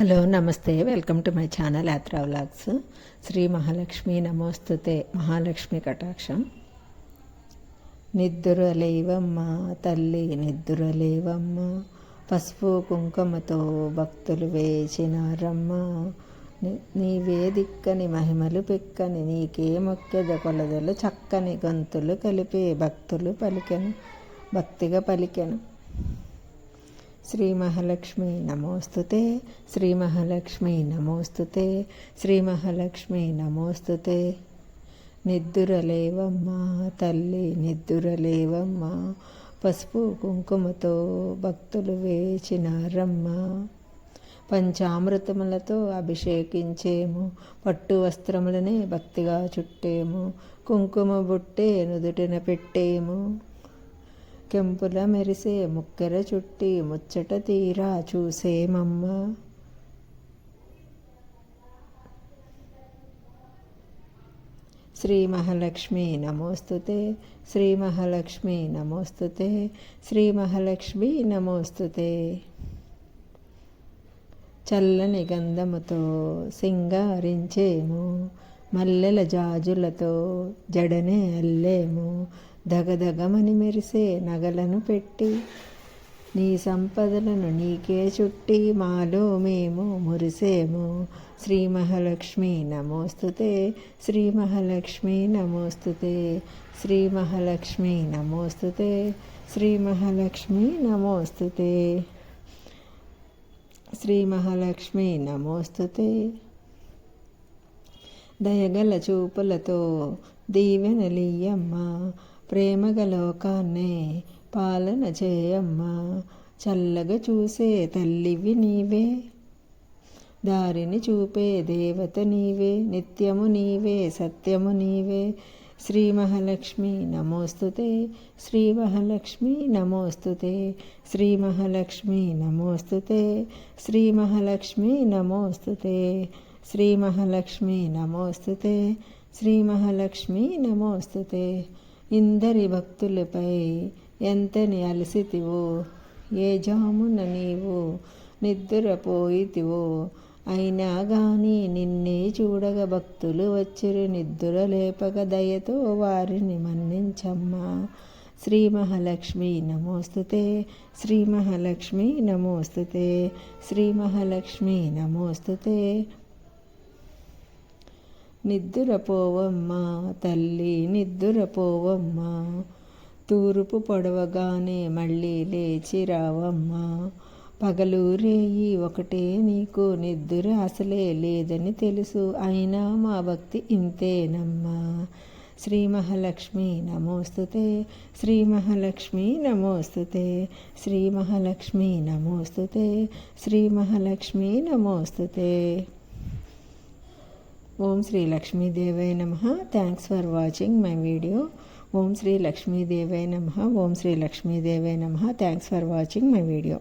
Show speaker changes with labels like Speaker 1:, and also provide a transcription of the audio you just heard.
Speaker 1: Hello నమస్తే. Welcome to my channel Yatra vlogs. Sri Mahalakshmi నమోస్తుతే మహాలక్ష్మి కటాక్షం. నిద్దురలేవమ్మ తల్లి నిద్దురలేవమ్మ పసుపు కుంకుమతో భక్తులు వేచినారమ్మ. నీ వేదిక్కని మహిమలు పెక్కని నీకే మొక్కెద కొలదలు చక్కని గొంతులు కలిపి భక్తులు పలికెను భక్తిగా పలికెను. శ్రీ మహాలక్ష్మి నమోస్తుతే శ్రీ మహాలక్ష్మి నమోస్తుతే శ్రీ మహాలక్ష్మి నమోస్తుతే. నిద్దురలేవమ్మ తల్లి నిద్దురలేవమ్మ. పసుపు కుంకుమతో భక్తులు వేచినారమ్మ. పంచామృతములతో అభిషేకించేము పట్టు వస్త్రములనే భక్తిగా చుట్టేము కుంకుమ బుట్టే నుదుటిన పెట్టేము. కెంపుల మెరిసే ముక్కెర చుట్టి ముచ్చట తీరా చూసేమమ్మ. శ్రీ మహాలక్ష్మి నమోస్తుతే శ్రీ మహాలక్ష్మి నమోస్తుతే శ్రీ మహాలక్ష్మి నమోస్తుతే. చల్లని గంధముతో సింగారించేము మల్లెల జాజులతో జడనే అల్లేము దగదగమని మెరిసే నగలను పెట్టి నీ సంపదలను నీకే చుట్టి మాలో మేము మురిసేము. శ్రీ మహాలక్ష్మి నమోస్తుతే శ్రీ మహాలక్ష్మి నమోస్తుతే శ్రీ మహాలక్ష్మి నమోస్తుతే శ్రీ మహాలక్ష్మి నమోస్తుతే శ్రీ మహాలక్ష్మి నమోస్తుతే. దయగల చూపులతో దీవెనలియమ్మ ప్రేమగలోకాన్నే పాలన చేయమ్మా. చల్లగా చూసే తల్లివి నీవే. దారిని చూపే దేవత నీవే. నిత్యము నీవే. సత్యము నీవే. శ్రీ మహాలక్ష్మి నమోస్తుతే శ్రీ మహాలక్ష్మి నమోస్తుతే శ్రీ మహాలక్ష్మి నమోస్తుతే శ్రీ మహాలక్ష్మి నమోస్తుతే శ్రీ మహాలక్ష్మి నమోస్తుతే శ్రీ మహాలక్ష్మి నమోస్తుతే ఇందరి భక్తులపై ఎంతని అలసితివో ఏ జామున నీవు నిద్రపోయితివో అయినా గాని నిన్నే చూడగ భక్తులు వచ్చిరు నిద్ర లేపక దయతో వారిని మన్నించమ్మా. శ్రీ మహాలక్ష్మి నమోస్తుతే శ్రీ మహాలక్ష్మి నమోస్తుతే శ్రీ మహాలక్ష్మి నమోస్తుతే. నిద్దురపోవమ్మా తల్లి నిద్దురపోవమ్మా. తూర్పు పొడవగానే మళ్ళీ లేచి రావమ్మా. పగలు రేయి ఒకటే నీకు నిద్దుర అసలే లేదని తెలుసు. అయినా మా భక్తి ఇంతేనమ్మా. శ్రీ మహాలక్ష్మి నమోస్తుతే శ్రీ మహాలక్ష్మి నమోస్తుతే శ్రీ మహాలక్ష్మి నమోస్తుతే శ్రీ మహాలక్ష్మి నమోస్తుతే. ఓం శ్రీ లక్ష్మీదేవై నమ thanks for watching my video ఓం శ్రీ లక్ష్మీదేవై నమ ఓం శ్రీ లక్ష్మీదేవై నమ thanks for watching my video